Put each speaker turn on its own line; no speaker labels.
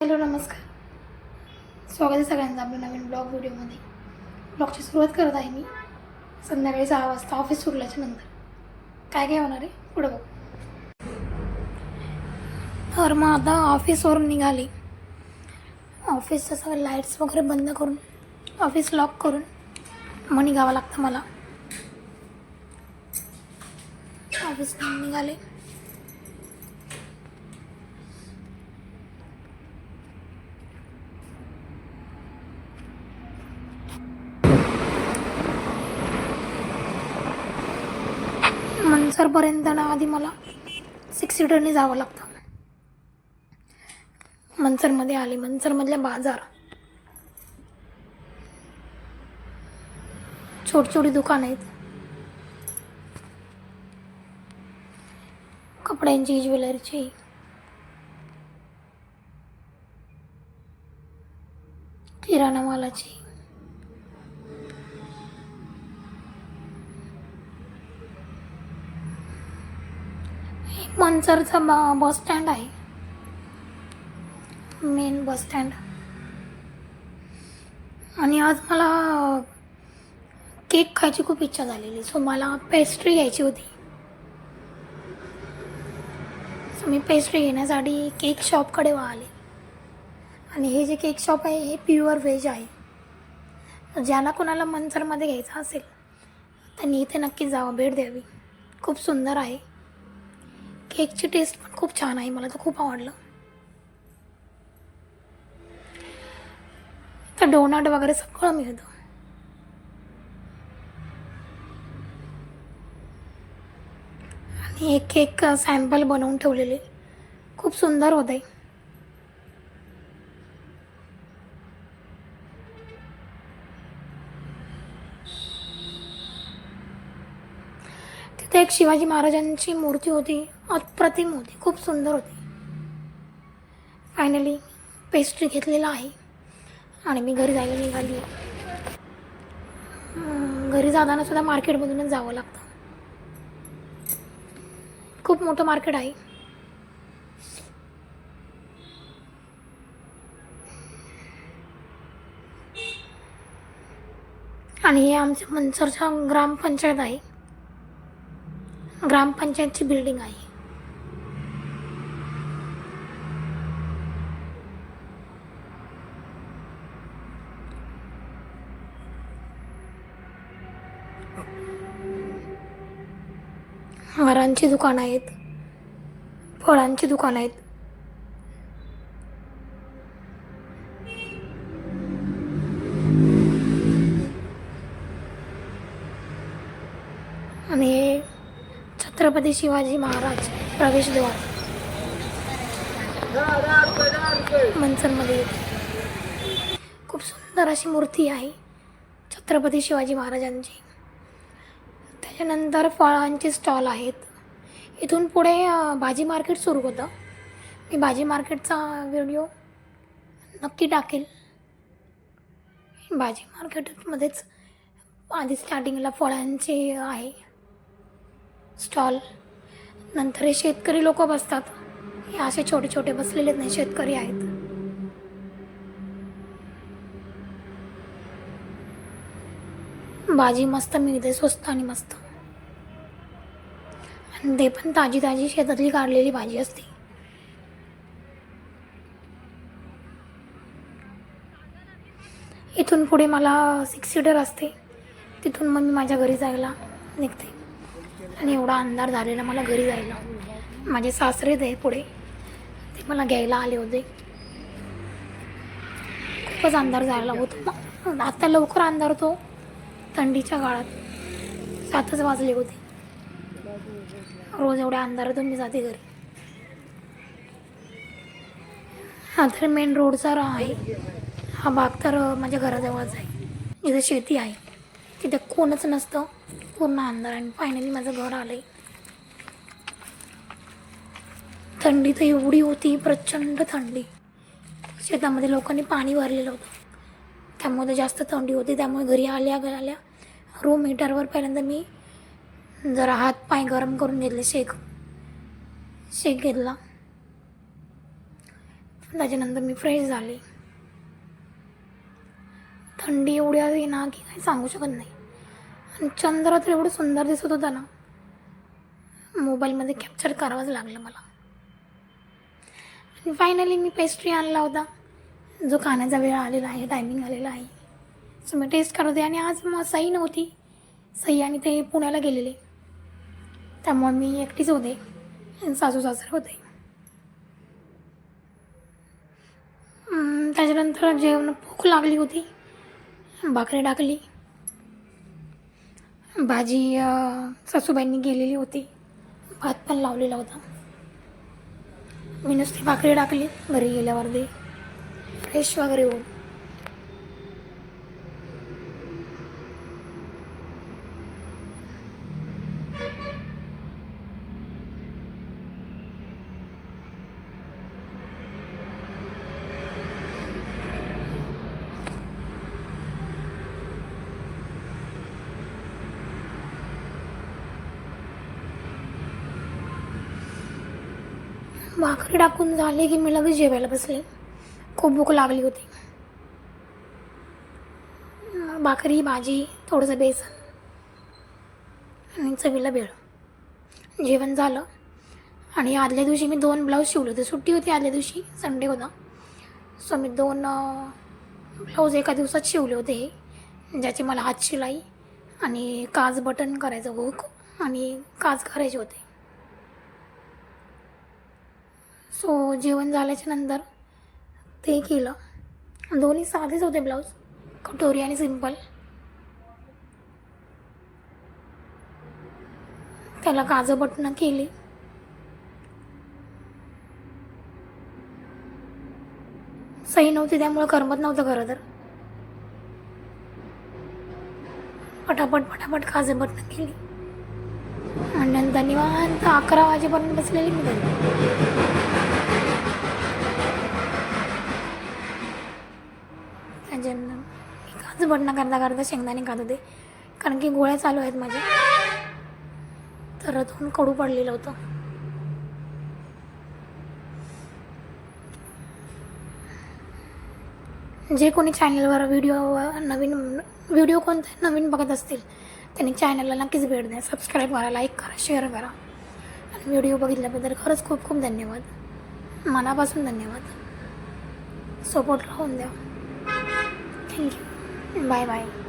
Hello नमस्कार. स्वागत आहे सगळ्यांचं आपल्या नवीन ब्लॉग व्हिडिओमध्ये. ब्लॉगची सुरुवात करत आहे मी. संध्याकाळी सहा वाजता ऑफिस सुटल्याच्या नंतर. काय काय होणार आहे? पुढं बघ. तर मग आता ऑफिसवरून निघाली. ऑफिसचं सगळं लाईट्स वगैरे बंद करून ऑफिस लॉक करून मग निघावं लागतं मला. ऑफिस निघाले. मनसरपर्यंत ना आधी मला सिक्स सीटरने जावं लागतं. मनसरमध्ये आले. मनसरमधल्या बाजार. छोटी छोटी दुकानं आहेत. कपड्यांची ज्वेलरीची. किराणा मालाची मनसरचा ब बस स्टँड आहे. Main bus stand. आणि आज मला केक खायची खूप इच्छा झालेली. सो मला पेस्ट्री घ्यायची होती. सो मी पेस्ट्री घेण्यासाठी केक शॉपकडे वाहले आणि हे जे केक शॉप आहे हे प्युअर व्हेज आहे. ज्याला कोणाला मनसरमध्ये घ्यायचं असेल त्यांनी इथे नक्की जावं भेट द्यावी. खूप सुंदर आहे. केकची टेस्ट पण खूप छान आहे मला तर खूप आवडलं. तर डोनट वगैरे सगळं मिळतं. आणि एक केक सॅम्पल बनवून ठेवलेले. खूप सुंदर होते तिथे एक शिवाजी महाराजांची मूर्ती होती. अप्रतिम होती. खूप सुंदर होती. फायनली पेस्ट्री घेतलेला आहे. आणि मी घरी जायला निघाली. आहे घरी जाताना सुद्धा मार्केटमधूनच जावं लागतं. खूप मोठं मार्केट आहे. आणि हे आमच्या मनसरच्या ग्रामपंचायत आहे. ग्रामपंचायतची बिल्डिंग आहे. हारांची दुकानं आहेत. फळांची दुकानं आहेत. आणि हे छत्रपती शिवाजी महाराज प्रवेशद्वार. मनसरमध्ये खूप सुंदर अशी मूर्ती आहे छत्रपती शिवाजी महाराजांची. त्याच्यानंतर फळांचे स्टॉल आहेत. इथून पुढे भाजी मार्केट सुरू होतं. मी भाजी मार्केटचा व्हिडिओ नक्की टाकेल. भाजी मार्केटमध्येच आधी स्टार्टिंगला फळांचे आहे स्टॉल. नंतर हे शेतकरी लोक बसतात. हे असे छोटे छोटे बसलेले नाही शेतकरी आहेत. भाजी मस्त मिळते स्वस्त आणि मस्त. आणि ते पण ताजी ताजी शेतातली काढलेली भाजी असते. इथून पुढे मला सिक्स सीटर असते. तिथून मग मी माझ्या घरी जायला निघते. आणि एवढा अंधार झालेला मला घरी जायला. माझे सासरे ते पुढे. ते मला घ्यायला आले होते. खूपच अंधार जायला होता. आता लवकर अंधार होतो. थंडीच्या काळात सातच वाजले होते. रोज एवढ्या अंधारातून मी जाते घरी. हा तर मेन रोडचा रा आहे. हा भाग तर माझ्या घराजवळच आहे. इथं शेती आहे. तिथे कोणच नसतं. पूर्ण अंधार आणि फायनली माझं घर आलं आहे थंडी तर एवढी होती प्रचंड थंडी. शेतामध्ये लोकांनी पाणी भरलेलं होतं. त्यामुळे जास्त थंडी होती. त्यामुळे घरी आल्या आल्या रूम हीटरवर पहिल्यांदा मी जरा हात पाय गरम करून घेतले शेक. शेक घेतला. त्याच्यानंतर मी फ्रेश झाले. थंडी एवढी आली ना की काही सांगू शकत नाही. आणि चंद्र तर एवढं सुंदर दिसत होता ना. मोबाईलमध्ये कॅप्चर करावंच लागलं मला. आणि फायनली मी पेस्ट्री आणला होता. जो खाण्याचा वेळ आलेला आहे टायमिंग आलेला आहे. सो मी टेस्ट करत होते आणि आज मग सई नव्हती. सई आणि ते पुण्याला गेलेले. त्यामुळे मी एकटीच होते. आणि सासू सासरे होते. त्याच्यानंतर जेवण भूक लागली होती. भाकरी टाकली. भाजी सासूबाईंनी गेलेली होती. भात पण लावलेला होता. मी नुसती भाकरी टाकली. घरी गेल्यावर दे फ्रेश वगैरे होऊन. भाकरी टाकून झाले की मी लगेच जेवायला बसले. खूप भूक लागली होती. भाकरी भाजी थोडंसं बेसन आणि चवीला भेळ जेवण झालं. आणि आदल्या दिवशी मी दोन ब्लाऊज शिवले होते. सुट्टी होती आदल्या दिवशी संडे होता. सो मी दोन ब्लाऊज एका दिवसात शिवले होते हे ज्याची मला हात शिलाई आणि काज बटन करायचं हुक आणि काज करायचे होते. सो जेवण झाल्याच्यानंतर ते केलं. दोन्ही साधेच होते ब्लाऊज कटोरी आणि सिंपल त्याला काजं बटणं केली. सही नव्हती त्यामुळं करमत नव्हतं खरं तर. पटापट पटापट काजं बटणं केली. आणि नंतर निवांत अकरा वाजेपर्यंत बसलेली मी घरी त्याच्यानं एकाच बटणं करता करता शेंगदाणे खात होते. कारण की गोळ्या चालू आहेत माझ्या. तर दोन कडू पडलेलं होतं. जे कोणी चॅनलवर व्हिडिओ नवीन व्हिडिओ कोणते नवीन बघत असतील त्यांनी चॅनलला नक्कीच भेट द्या. सबस्क्राईब करा लाईक करा शेअर करा. आणि व्हिडिओ बघितल्याबद्दल खरंच खूप खूप धन्यवाद. मनापासून धन्यवाद. सपोर्ट राहून द्या. Bye bye.